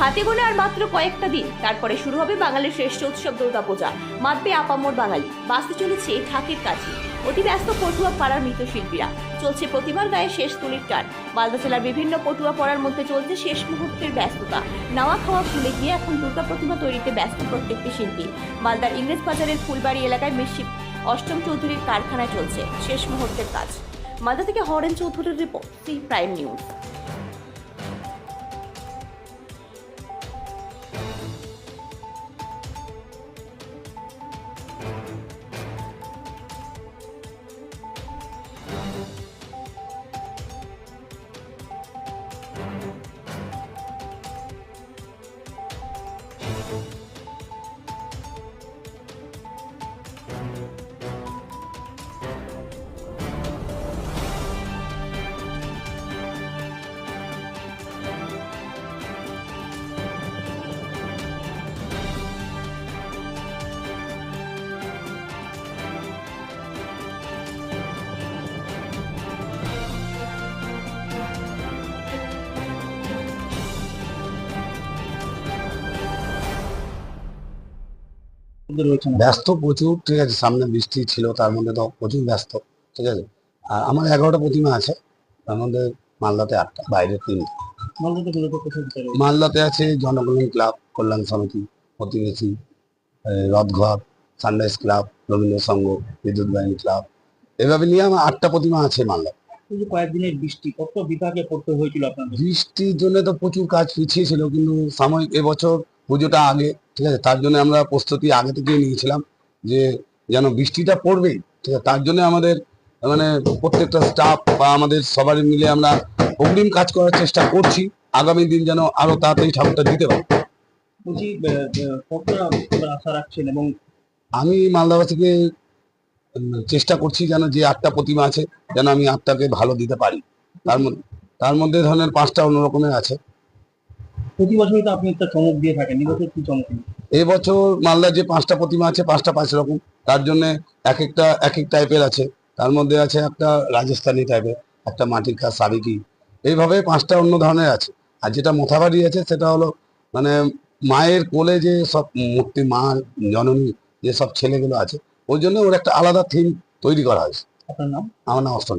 হাতে গোনে আর মাত্র কয়েকটা দিন। তারপরে শুরু হবে বাঙালির শ্রেষ্ঠ উৎসব দুর্গাপূজা। মাতবে আপামোর বাঙালি। বাঁচতে চলেছে ঠাকির কাছে অতি ব্যস্ত পটুয়া পাড়ার মৃৎশিল্পীরা চলছে প্রতিমার গায়ে শেষ তুলির টান। মালদা জেলার বিভিন্ন পটুয়া পড়ার মধ্যে চলছে শেষ মুহূর্তের ব্যস্ততা। নাওয়া খাওয়া ফুলে গিয়ে এখন দুর্গা প্রতিমা তৈরিতে ব্যস্ত প্রত্যেকটি শিল্পী। মালদার ইংরেজ বাজারের ফুলবাড়ি এলাকায় মিশিপ অষ্টম চৌধুরীর কারখানায় চলছে শেষ মুহূর্তের কাজ। মালদা থেকে হরেন চৌধুরীর report prime news. ব্যস্ত প্রচুর ঠিক আছে সামনে বৃষ্টি ছিল তার মধ্যে তো প্রচুর ব্যস্ত ঠিক আছে। আর আমার এগারোটা প্রতিমা আছে তার মধ্যে মালদাতে আটটা বাইরে তিনটা। মালদাতে আছে জনকল্যাণ ক্লাব কল্যাণ সমিতি প্রতিবেশী Rathghar sunrise club Rabindra Sangha Bidyut Bahini club. এভাবে নিয়ে আমার আটটা প্রতিমা আছে মালদা কয়েকদিনের বৃষ্টি কত বিভাগে পড়তে হয়েছিল আপনাদের? বৃষ্টির জন্য তো প্রচুর কাজ পিছিয়ে ছিল কিন্তু সাময়িক এবছর পুজোটা আগে ঠিক আছে? তার জন্য আমরা প্রস্তুতি আগে থেকেই নিয়েছিলাম যে যেন বৃষ্টিটা পড়বেই ঠিক আছে? তার জন্য আমাদের মানে প্রত্যেকটা স্টাফ বা আমাদের সবারই মিলে আমরা অগ্রিম কাজ করার চেষ্টা করছি। আগামী দিন যেন আরও তাড়াতাড়ি ঠাকুরটা দিতে পারি। বলছি আশা রাখছেন এবং আমি মালদাবাসীকে উম, চেষ্টা করছি যেন যে আটটা প্রতিমা আছে যেন আমি আটটাকে ভালো দিতে পারি। তার মধ্যে তার মধ্যে ধরনের পাঁচটা অন্য রকমের আছে। প্রতি বছরই তো আপনি একটা চমক দিয়ে থাকেন এবছর কি চমক এবছর মালদার যে পাঁচটা প্রতিমা আছে পাঁচটা পাঁচ রকম। তার জন্য এক একটা এক এক টাইপের আছে। তার মধ্যে আছে একটা রাজস্থানি টাইপের একটা মাটির কাজ সাবিকি এইভাবে পাঁচটা অন্য ধরনের আছে। আর যেটা মোথাবাড়ি আছে সেটা হলো মানে মায়ের কোলে যে সব মূর্তি মা জননী যে সব ছেলেগুলো আছে ওই জন্য ওর একটা আলাদা থিম তৈরি করা হয়েছে। আপনার নাম? আমার নাম অষ্টম